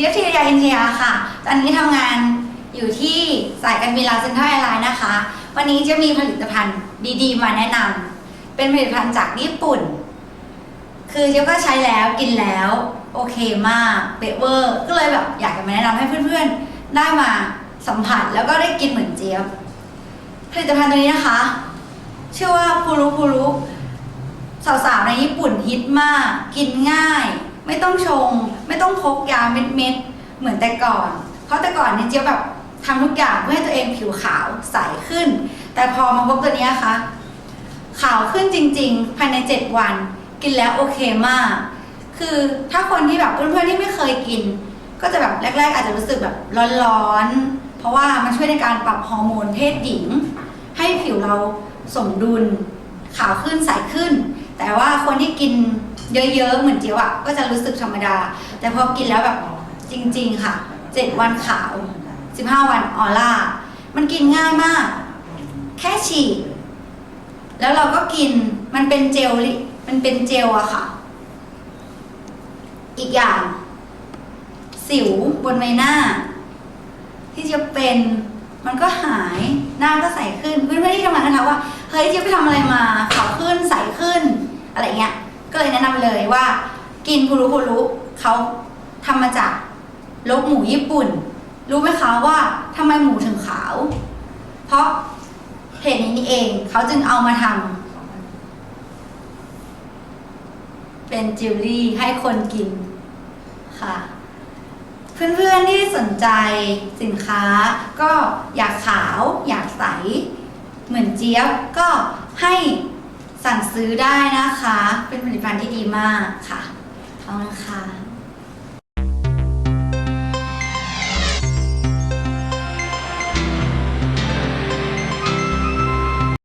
จี๊ยบธีรยาอินเทียค่ะ ตอนนี้ทำงานอยู่ที่สายการบินลาวเซ็นทรัลแอร์ไลน์นะคะ วันนี้จะมีผลิตภัณฑ์ดีๆ มาแนะนำเป็นผลิตภัณฑ์จากญี่ปุ่น คือเจี๊ยบก็ใช้แล้วกินแล้ว โอเคมากเปเวอร์ก็เลยแบบอยากจะมาแนะนำให้เพื่อนๆ ได้มาสัมผัสแล้วก็ได้กินเหมือนเจี๊ยบ ผลิตภัณฑ์ตัวนี้นะคะ ชื่อว่าพูรุพูรุสาวๆในญี่ปุ่นฮิตมาก กินง่าย ไม่ต้องชง ไม่ต้องพกยาเม็ดๆเหมือนแต่ก่อน เพราะแต่ก่อนเนี่ยเจี๊ยบแบบทำทุกอย่างเพื่อให้ตัวเองผิวขาวใสขึ้น แต่พอมาพบตัวนี้นะคะขาวขึ้นจริง ๆ ภายใน 7 วัน กินแล้วโอเคมาก คือถ้าคนที่แบบเพื่อนๆที่ไม่เคยกิน ก็จะแบบแรก ๆ อาจจะรู้สึกแบบร้อนๆ เพราะว่ามันช่วยในการปรับฮอร์โมนเพศหญิง ให้ผิวเราสมดุลขาวขึ้นใสขึ้น แต่ว่าคนที่กิน เยอะๆ เหมือนเจียวอะก็จะรู้สึกธรรมดา แต่พอกินแล้วแบบจริง ๆ ค่ะ7วันขาว15วันออร่า มันกินง่ายมาก แค่ฉีดแล้วเราก็กินมันเป็นเจลิมันเป็นเจลอะค่ะ อีกอย่าง สิวบนใบหน้า ที่จะเป็นมันก็หายหน้าก็ใสขึ้นเพื่อนๆที่ทำงานก็ถามว่าเฮ้ยเจะไปทำอะไรมาขาวขึ้นใสขึ้น อะไรเงี้ย ก็เลยแนะนำเลยว่า กินคุรุคุรุเขาทำมาจากลกหมูญี่ปุ่น รู้ไหมคะว่าทำไมหมูถึงขาว เพราะเหตุนี้นี่เองเขาจึงเอามาทำเป็นจิวเวลรี่ให้คนกินค่ะ เพื่อนๆที่สนใจสินค้าก็อยากขาว อยากใส เหมือนเจี๊ยบก็ให้ สั่งซื้อได้นะคะ เป็นผลิตภัณฑ์ที่ดีมากค่ะขอบคุณค่ะ